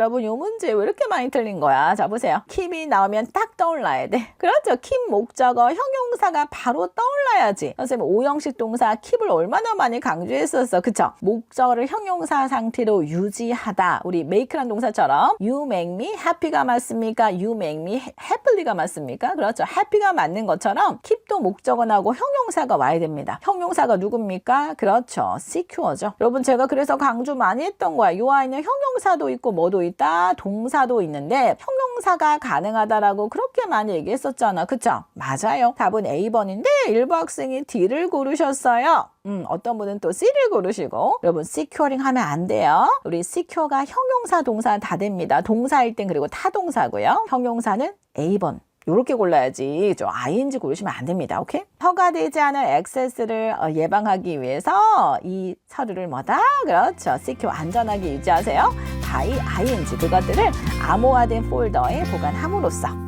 여러분 요 문제 왜 이렇게 많이 틀린 거야? 자 보세요. 킵이 나오면 딱 떠올라야 돼. 그렇죠. 킵 목적어 형용사가 바로 떠올라야지. 선생님 오형식 동사 킵을 얼마나 많이 강조했었어. 그쵸? 목적어를 형용사 상태로 유지하다. 우리 make란 동사처럼 you make me happy가 맞습니까? you make me happy가 맞습니까? 그렇죠. happy가 맞는 것처럼 킵도 목적어 나오고 형용사가 와야 됩니다. 형용사가 누굽니까? 그렇죠. secure죠. 여러분 제가 그래서 강조 많이 했던 거야. 요 아이는 형용사도 있고 뭐도 있 다. 동사도 있는데 형용사가 가능하다라고 그렇게 많이 얘기했었잖아. 그쵸? 맞아요. 답은 A번인데 일부 학생이 D를 고르셨어요. 음, 어떤 분은 또 C를 고르시고 여러분 securing 하면 안 돼요. 우리 secure가 형용사 동사 다 됩니다. 동사일 땐 그리고 타동사고요. 형용사는 A번. 요렇게 골라야지 좀 ing 고르시면 안 됩니다. 오케이? 허가되지 않은 액세스를 어, 예방하기 위해서 이 서류를 뭐다? 그렇죠. secure 안전하게 유지하세요. by ing 그것들을 암호화된 폴더에 보관함으로써